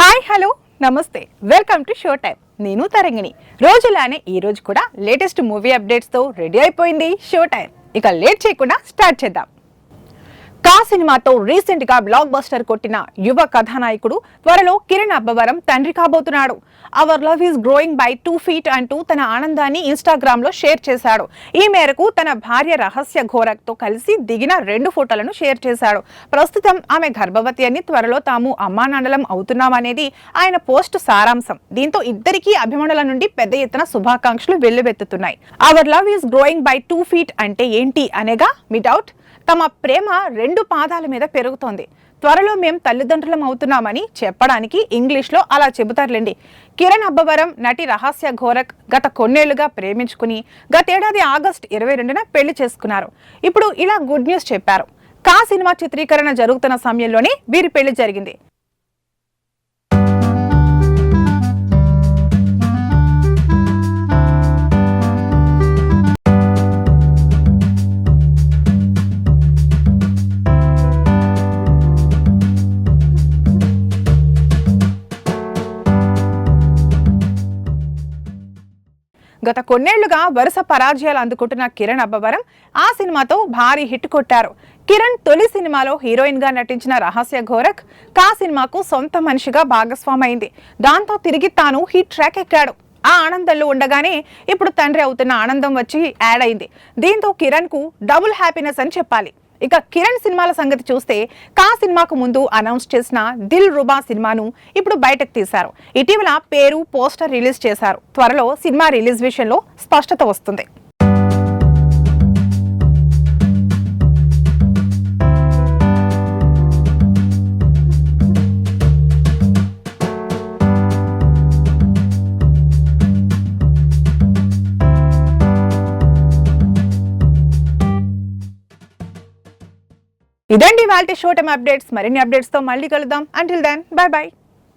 Hi hello నమస్తే. Welcome to show time నేను తరంగిణి. రోజులానే ఈ రోజు కూడా లేటెస్ట్ మూవీ అప్డేట్స్తో రెడీ అయిపోయింది షో టైం ఇక లేట్ చేయకుండా స్టార్ట్ చేద్దాం. కా సినిమాతో రీసెంట్గా బ్లాక్ బస్టర్ కొట్టిన యువ కథానాయకుడు త్వరలో కిరణ్ అబ్బవరం తండ్రి కాబోతున్నాడు. Our love is growing by two feet అంటూ తన ఆనందాన్ని ఇన్స్టాగ్రామ్లో షేర్ చేశాడు. ఈ మేరకు తన భార్య రహస్య ఘోరక్తో కలిసి దిగిన రెండు ఫోటోలను షేర్ చేశాడు. ప్రస్తుతం ఆమె గర్భవతి అని త్వరలో తాము అమ్మానాండలం అవుతున్నామనేది ఆయన పోస్ట్ సారాంశం. దీంతో ఇద్దరికీ అభిమానుల నుండి పెద్ద ఎత్తున శుభాకాంక్షలు వెల్లువెత్తుతున్నాయి. Our love is growing by two feet అంటే ఏంటి అనేగా? మీ డౌట్ తమ ప్రేమ రెండు పాదాల మీద పెరుగుతోంది. త్వరలో మేం తల్లిదండ్రులం అవుతున్నామని చెప్పడానికి ఇంగ్లీష్లో అలా చెబుతారులేండి. కిరణ్ అబ్బవరం నటి రహస్య ఘోరక్ గత కొన్నేళ్ళుగా ప్రేమించుకుని గతేడాది ఆగస్ట్ ఇరవై రెండున పెళ్ళి చేసుకున్నారు. ఇప్పుడు ఇలా గుడ్ న్యూస్ చెప్పారు. కా సినిమా చిత్రీకరణ జరుగుతున్న సమయంలోనే వీరి పెళ్ళి జరిగింది. గత కొన్నేళ్ళుగా వరుస పరాజయాలు అందుకుంటున్న కిరణ్ అబ్బవరం ఆ సినిమాతో భారీ హిట్ కొట్టారు. కిరణ్ తొలి సినిమాలో హీరోయిన్గా నటించిన రహస్య ఘోరక్ కా సినిమాకు సొంత మనిషిగా భాగస్వామైంది. దాంతో తిరిగి తాను హిట్ ట్రాక్ ఎక్కాడు. ఆ ఆనందంలో ఉండగానే ఇప్పుడు తండ్రి అవుతున్న ఆనందం వచ్చి యాడ్ అయింది. దీంతో కిరణ్కు డబుల్ హ్యాపీనెస్ అని చెప్పాలి. ఇక కిరణ్ సినిమాల సంగతి చూస్తే కా సినిమాకు ముందు అనౌన్స్ చేసిన దిల్ రుబా సినిమాను ఇప్పుడు బయటకు తీశారు. ఇటీవల పేరు పోస్టర్ రిలీజ్ చేశారు. త్వరలో సినిమా రిలీజ్ విషయంలో స్పష్టత వస్తుంది. ఇదండి వాళ్ళ షో అప్డేట్స్. మరిన్ని అప్డేట్స్తో మళ్ళీ కలుద్దాం. Until then bye bye